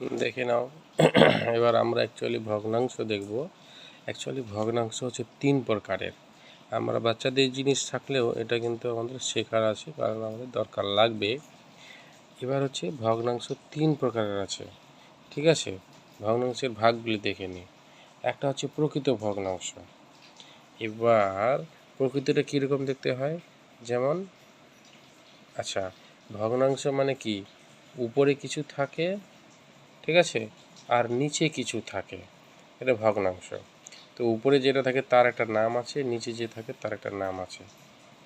দেখে নাও। এবার আমরা অ্যাকচুয়ালি ভগ্নাংশ দেখব। অ্যাকচুয়ালি ভগ্নাংশ হচ্ছে তিন প্রকারের। আমরা বাচ্চাদের জিনিস থাকলেও এটা কিন্তু আমাদের শেখার আছে, কারণ আমাদের দরকার লাগবে। এবার হচ্ছে ভগ্নাংশ তিন প্রকারের আছে। ঠিক আছে? ভগ্নাংশের ভাগগুলি দেখে নিই। একটা হচ্ছে প্রকৃত ভগ্নাংশ। এবার প্রকৃতিটা কীরকম দেখতে হয়? যেমন আচ্ছা ভগ্নাংশ মানে কি? উপরে কিছু থাকে ঠিক আছে? আর নিচে কিছু থাকে। এটা ভগ্নাংশ। তো উপরে যেটা থাকে তার একটা নাম আছে, নিচে যে থাকে তার একটা নাম আছে।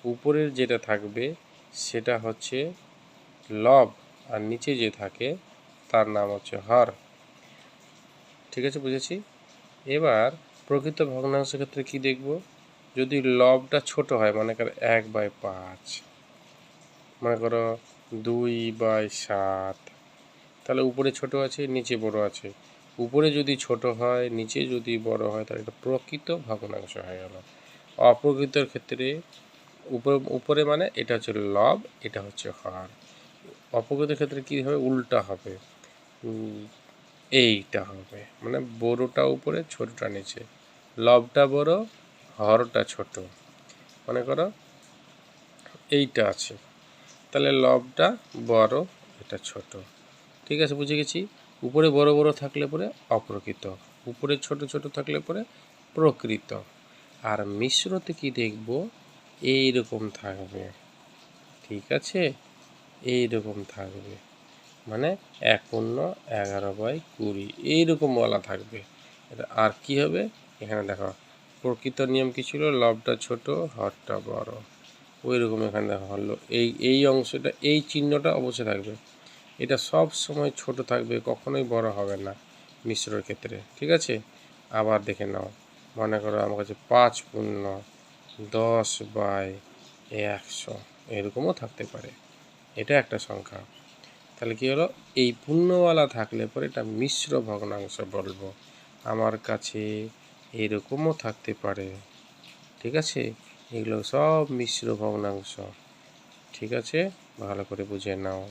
উপরের যেটা থাকবে সেটা হচ্ছে লব, আর নিচে যে থাকে তার নাম হচ্ছে হর। ঠিক আছে, বুঝেছি? এবার প্রকৃত ভগ্নাংশের ক্ষেত্রে কি দেখব? যদি লবটা ছোট হয়, মনে করো এক বাই পাঁচ, মনে করো দুই বাই সাত তাহলে উপরে ছোট আছে, নিচে বড় আছে। উপরে যদি ছোট হয়, নিচে যদি বড় হয়, তাহলে এটা প্রকৃত ভগ্নাংশ হয়ে গেল। অপ্রকৃতর ক্ষেত্রে উপরে উপরে মানে এটা হচ্ছে লব, এটা হচ্ছে হর অপ্রকৃতের ক্ষেত্রে কী হবে? উল্টা হবে। এইটা হবে। মানে বড়টা উপরে, ছোটটা নিচে। লবটা বড়, হরটা ছোট। মনে করো, এইটা আছে। তাহলে লবটা বড়, এটা ছোট। ঠিক আছে, বুঝে গেছি। উপরে বড় বড় থাকলে পরে অপ্রকৃত। উপরে ছোট ছোট থাকলে পরে প্রকৃত। আর মিশ্রতে কি দেখব? এই রকম থাকবে। ঠিক আছে? এই রকম থাকবে। মানে এক এগারো বাই কুড়ি। এইরকম বলা থাকবে। এটা আর কি হবে? এখানে দেখো, প্রকৃত নিয়ম কি ছিল? লবটা ছোট, হরটা বড়। ওই রকম এখানে দেখা হলো। এই এই অংশটা, এই চিহ্নটা অবশ্যই থাকবে। এটা সব সময় ছোট থাকবে, কখনোই বড় হবে না মিশ্রর ক্ষেত্রে। ঠিক আছে? আবার দেখে নাও। মনে করো আমার কাছে পাঁচ পূর্ণ দশ বাই একশো। এরকমও থাকতে পারে। এটা একটা সংখ্যা। তাহলে কী হলো? এই পূর্ণওয়ালা থাকলে পরে এটা মিশ্র ভগ্নাংশ বলব। আমার কাছে এরকমও থাকতে পারে। ঠিক আছে? এগুলো সব মিশ্র ভগ্নাংশ। ঠিক আছে? ভালো করে বুঝে নাও।